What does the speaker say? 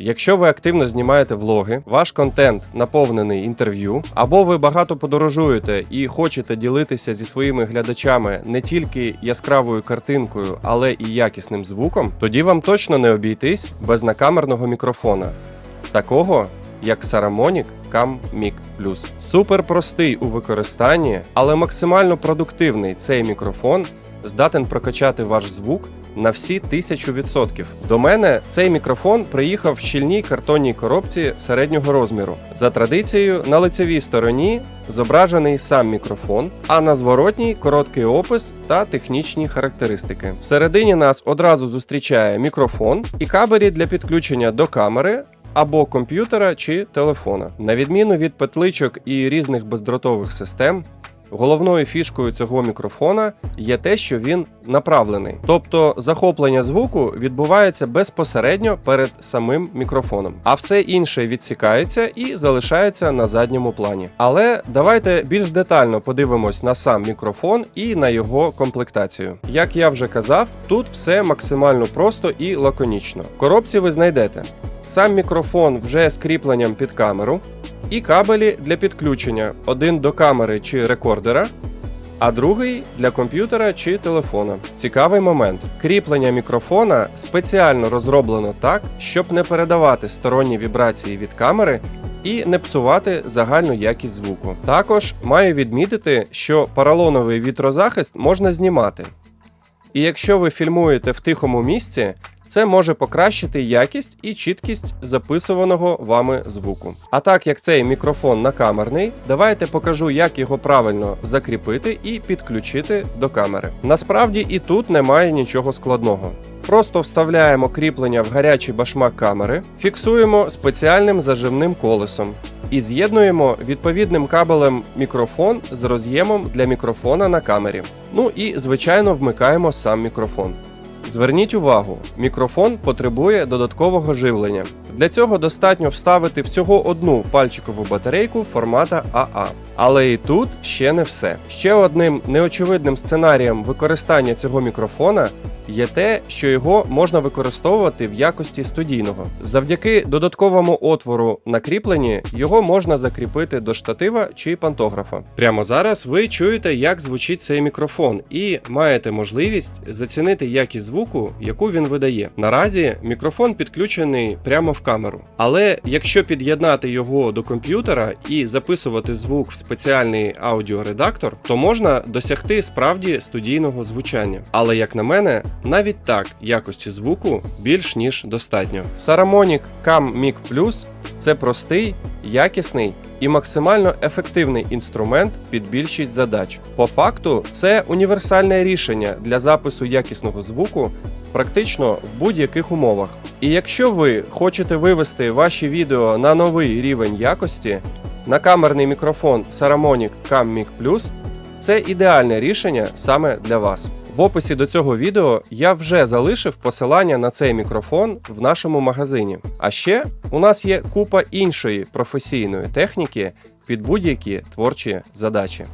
Якщо ви активно знімаєте влоги, ваш контент наповнений інтерв'ю, або ви багато подорожуєте і хочете ділитися зі своїми глядачами не тільки яскравою картинкою, але і якісним звуком, тоді вам точно не обійтись без накамерного мікрофона, такого як Saramonic Cam Mic Plus. Супер простий у використанні, але максимально продуктивний цей мікрофон здатен прокачати ваш звук на всі тисячу відсотків. До мене цей мікрофон приїхав в щільній картонній коробці середнього розміру. За традицією, на лицевій стороні зображений сам мікрофон, а на зворотній короткий опис та технічні характеристики. Всередині нас одразу зустрічає мікрофон і кабелі для підключення до камери. Або комп'ютера чи телефона. На відміну від петличок і різних бездротових систем, Головною фішкою цього мікрофона є те, що він направлений, тобто захоплення звуку відбувається безпосередньо перед самим мікрофоном, а все інше відсікається і залишається на задньому плані. Але давайте більш детально подивимось на сам мікрофон і на його комплектацію. Як я вже казав, тут все максимально просто і лаконічно. В коробці ви знайдете сам мікрофон вже з кріпленням під камеру і кабелі для підключення: один до камери чи рекордера, а другий для комп'ютера чи телефона. Цікавий момент: кріплення мікрофона спеціально розроблено так, щоб не передавати сторонні вібрації від камери. І не псувати загальну якість звуку. Також маю відмітити, що поролоновий вітрозахист можна знімати. І якщо ви фільмуєте в тихому місці, це може покращити якість і чіткість записуваного вами звуку. А так як цей мікрофон накамерний, давайте покажу, як його правильно закріпити і підключити до камери. Насправді і тут немає нічого складного. Просто вставляємо кріплення в гарячий башмак камери, фіксуємо спеціальним зажимним колесом і з'єднуємо відповідним кабелем мікрофон з роз'ємом для мікрофона на камері. Ну і звичайно вмикаємо сам мікрофон. Зверніть увагу, мікрофон потребує додаткового живлення. Для цього достатньо вставити всього одну пальчикову батарейку формата АА. Але і тут ще не все. Ще одним неочевидним сценарієм використання цього мікрофона є те, що його можна використовувати в якості студійного. Завдяки додатковому отвору на кріпленні його можна закріпити до штатива чи пантографа. Прямо зараз ви чуєте, як звучить цей мікрофон, і маєте можливість зацінити якість звуку, яку він видає. Наразі мікрофон підключений прямо в камеру. Але якщо під'єднати його до комп'ютера і записувати звук в спеціальний аудіоредактор, то можна досягти справді студійного звучання. Але як на мене, навіть так якості звуку більш ніж достатньо. Saramonic Cam Mic Plus це простий, якісний і максимально ефективний інструмент під більшість задач. По факту, це універсальне рішення для запису якісного звуку практично в будь-яких умовах. І якщо ви хочете вивести ваші відео на новий рівень якості, накамерний мікрофон Saramonic Cam Mic Plus це ідеальне рішення саме для вас. В описі до цього відео я вже залишив посилання на цей мікрофон в нашому магазині. А ще у нас є купа іншої професійної техніки під будь-які творчі задачі.